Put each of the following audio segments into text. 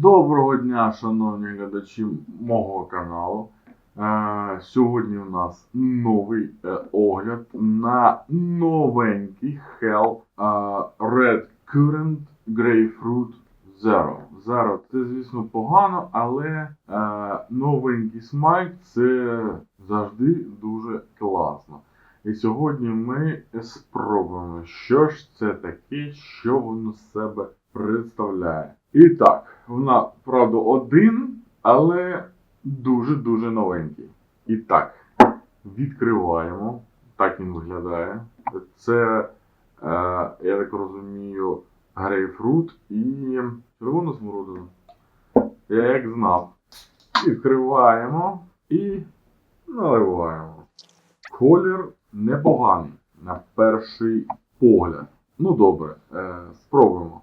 Доброго дня, шановні глядачі мого каналу. Е, сьогодні у нас новий е, огляд на новенький Hell е, Red Current Grapefruit Zero. Zero це, звісно, погано, але новенький смак це завжди дуже класно. І сьогодні ми спробуємо, що ж це таке, що воно з себе представляє. І так, вона, правда, один, але дуже-дуже новенький. І так, відкриваємо. Так він виглядає. Це, е, я так розумію, грейпфрут і червону смородину. Я як знав. Відкриваємо і наливаємо. Колір непоганий на перший погляд. Ну добре, е, спробуємо.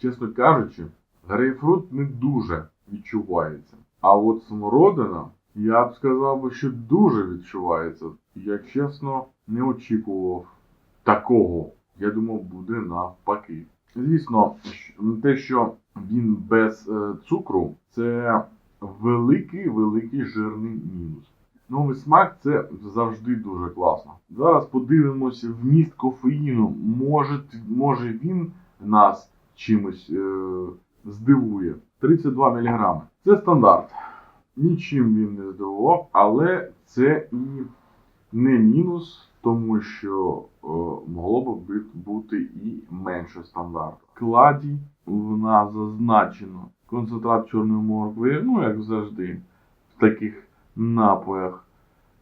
Чесно кажучи, грейпфрут не дуже відчувається. А от смородина, я б сказав би, що дуже відчувається. Я чесно не очікував такого. Я думав, буде навпаки. Звісно, те, що він без е, цукру, це великий великий жирний мінус. Новий смак це завжди дуже класно. Зараз подивимося вміст кофеїну. Може, може він нас чимось е, здивує. 32 мг. Це стандарт. Нічим він не здивував, але це і не мінус, тому що е, могло б бути і менше стандарту. В складі в нас зазначено концентрат чорної моркви, ну як завжди, в таких напоях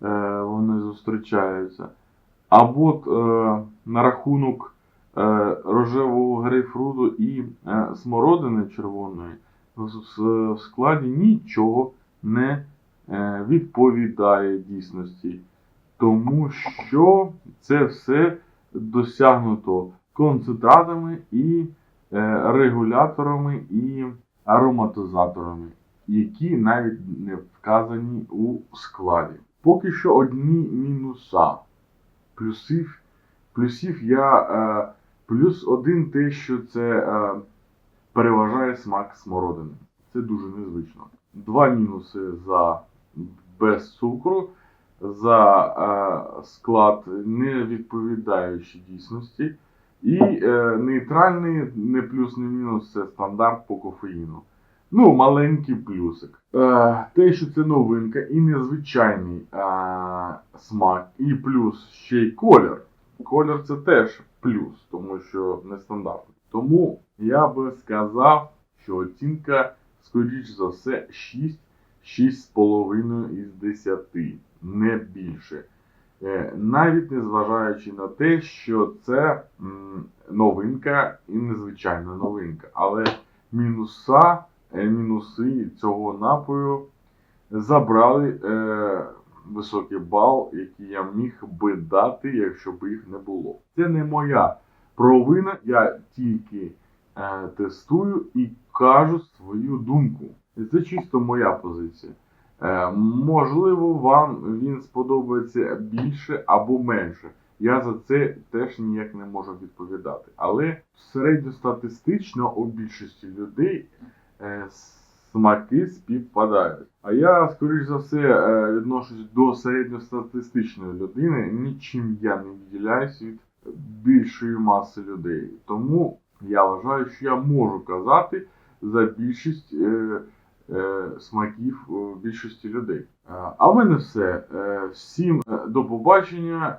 е, вони зустрічаються. А от е, на рахунок рожевого грейпфруту і е, смородини червоної в, складі нічого не е, відповідає дійсності. Тому що це все досягнуто концентратами і е, регуляторами і ароматизаторами, які навіть не вказані у складі. Поки що одні мінуса. Плюсів, плюсів я. Плюс один те, що це е, переважає смак смородини. Це дуже незвично. Два мінуси за без цукру, за е, склад не відповідаючий дійсності. І е, нейтральний не плюс, не мінус це стандарт по кофеїну. Ну, маленький плюсик. Е, те, що це новинка і незвичайний е, смак, і плюс ще й колір. Колір це теж плюс, тому що нестандартний. Тому я би сказав, що оцінка, скоріш за все, 6, 6,5 із 10, не більше. Е, Навіть незважаючи на те, що це новинка і незвичайна новинка. Але мінуса, е, мінуси цього напою забрали е, високий бал, який я міг би дати, якщо б їх не було. Це не моя провина, я тільки е, тестую і кажу свою думку. І це чисто моя позиція. Е, можливо, вам він сподобається більше або менше. Я за це теж ніяк не можу відповідати. Але середньостатистично у більшості людей е, смаки співпадають. А я, скоріш за все, е, відношусь до середньостатистичної людини. Нічим я не відділяюсь від більшої маси людей. Тому я вважаю, що я можу казати за більшість е, е, смаків більшості людей. А в мене все. Всім до побачення